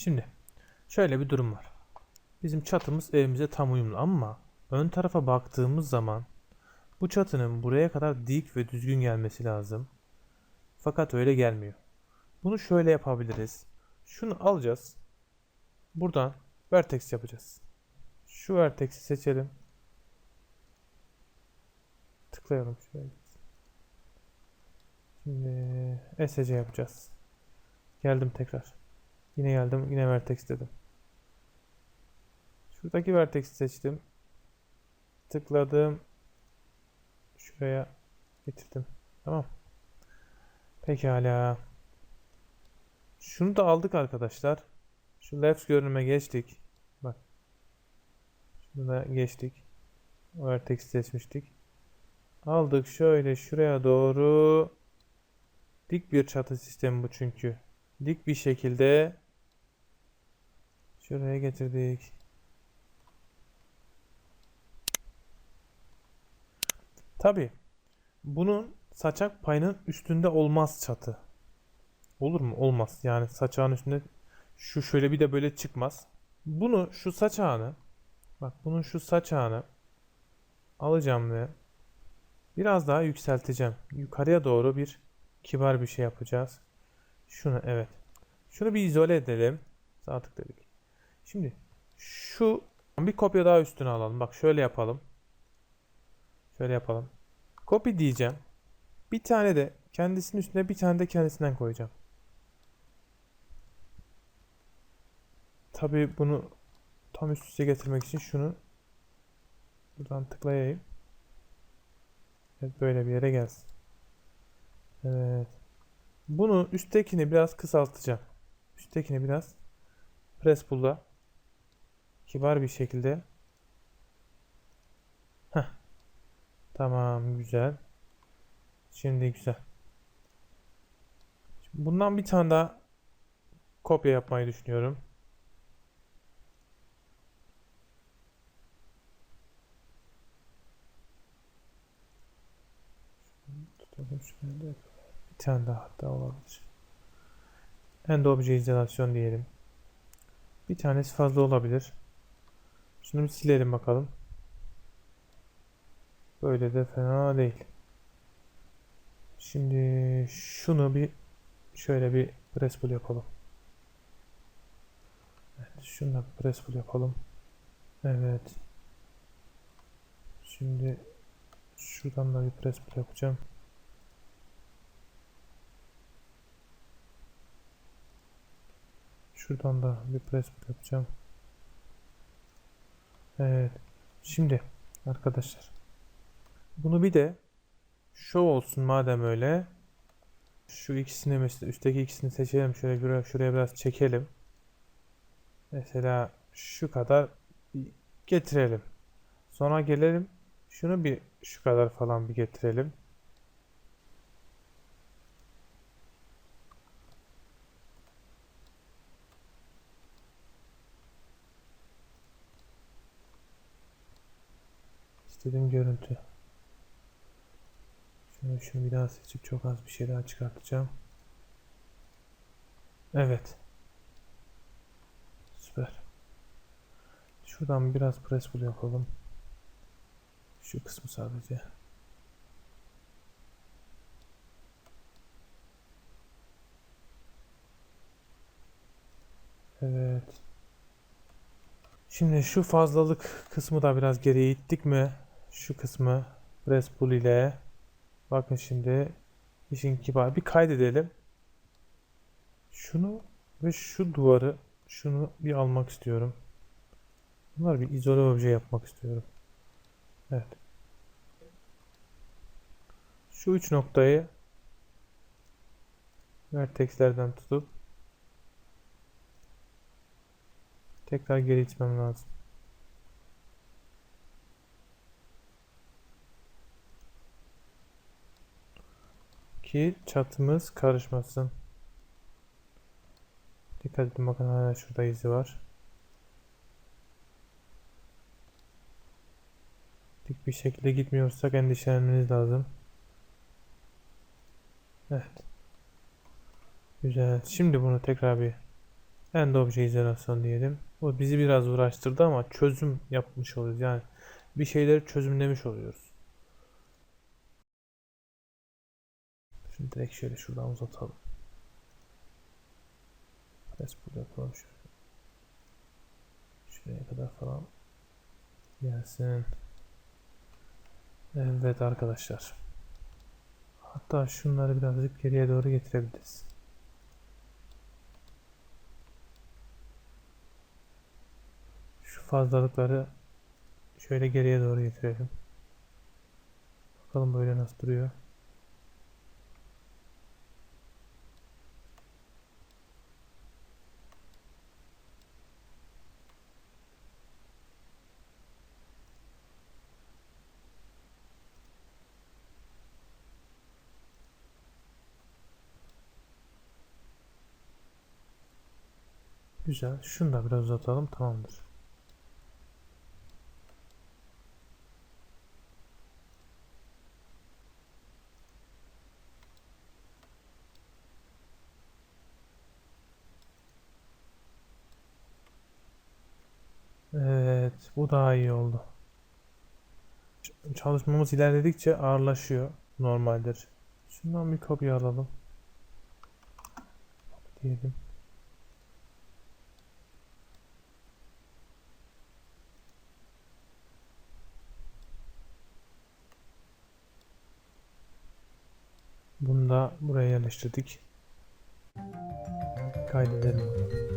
Şimdi şöyle bir durum var. Bizim çatımız evimize tam uyumlu ama ön tarafa baktığımız zaman bu çatının buraya kadar dik ve düzgün gelmesi lazım. Fakat öyle gelmiyor. Bunu şöyle yapabiliriz. Şunu alacağız. Buradan vertex yapacağız. Şu vertex'i seçelim. Tıklayalım şuraya. Şimdi SC yapacağız. Geldim tekrar. Yine geldim. Yine vertex dedim. Şuradaki vertex'i seçtim. Tıkladım. Şuraya getirdim. Tamam. Pekala. Şunu da aldık arkadaşlar. Şu left görünüme geçtik. Bak. Şunu da geçtik. O vertex'i seçmiştik. Aldık şöyle şuraya doğru. Dik bir çatı sistemi bu çünkü. Dik bir şekilde şuraya getirdik. Tabi bunun saçak payının üstünde olmaz çatı. Olur mu? Olmaz. Yani saçağın üstünde şu şöyle bir de böyle çıkmaz. Bunu şu saçağını bak bunun şu saçağını alacağım ve biraz daha yükselteceğim. Yukarıya doğru bir kibar bir şey yapacağız. Şunu evet. Şunu bir izole edelim. Sağ tıkladık. Şimdi şu bir kopya daha üstüne alalım. Bak şöyle yapalım. Şöyle yapalım. Copy diyeceğim. Bir tane de kendisinin üstüne bir tane de kendisinden koyacağım. Tabii bunu tam üst üste getirmek için şunu buradan tıklayayım. Evet böyle bir yere gelsin. Evet. Bunu üsttekini biraz kısaltacağım. Üsttekini biraz press pull'la kibar bir şekilde Heh. Tamam güzel. Şimdi güzel. Şimdi bundan bir tane daha kopya yapmayı düşünüyorum. Tutalım şöyle. Bir tane daha hatta olabilir. End obje izolasyon diyelim. Bir tanesi fazla olabilir. Şunu bir silelim bakalım. Böyle de fena değil. Şimdi şunu bir şöyle bir press pull yapalım. Evet, şunu da press pull yapalım. Evet. Şimdi şuradan da bir press pull yapacağım. Şuradan da bir press yapacağım. Evet. Şimdi arkadaşlar bunu bir de show olsun madem öyle. Şu ikisini mesela üstteki ikisini seçelim. Şöyle şuraya, biraz çekelim. Mesela şu kadar getirelim. Sonra gelelim. Şunu bir şu kadar falan bir getirelim. İstediğim görüntü. Şunu, şunu bir daha seçip çok az bir şey daha çıkartacağım. Evet. Süper. Şuradan biraz press pull yapalım. Şu kısmı sadece. Evet. Şimdi şu fazlalık kısmı da biraz geriye ittik mi? Şu kısmı press pull ile Bakın şimdi işin kibar bir kaydedelim. Şunu ve şu duvarı şunu bir almak istiyorum. Bunlar bir izole obje yapmak istiyorum. Evet. Şu üç noktayı vertexlerden tutup tekrar geri itmem lazım. Ki çatımız karışmasın. Dikkat edin bakın hala şurada izi var. Dik bir şekilde gitmiyorsak endişelenmeniz lazım. Evet. Güzel. Şimdi bunu tekrar bir End obje izolasyon diyelim. Bu bizi biraz uğraştırdı ama çözüm yapmış oluyoruz. Yani bir şeyleri çözümlemiş oluyoruz. Şimdi direkt şöyle şuradan uzatalım. Press pull yapalım. Şuraya kadar falan gelsin. Evet arkadaşlar. Hatta şunları birazcık geriye doğru getirebiliriz. Şu fazlalıkları şöyle geriye doğru getirelim. Bakalım böyle nasıl duruyor. Güzel. Şunu da biraz uzatalım. Tamamdır. Evet, bu daha iyi oldu. Çalışmamız ilerledikçe ağırlaşıyor. Normaldir. Şundan bir kopya alalım. Diyelim. Bunu da buraya yerleştirdik. Kaydedelim.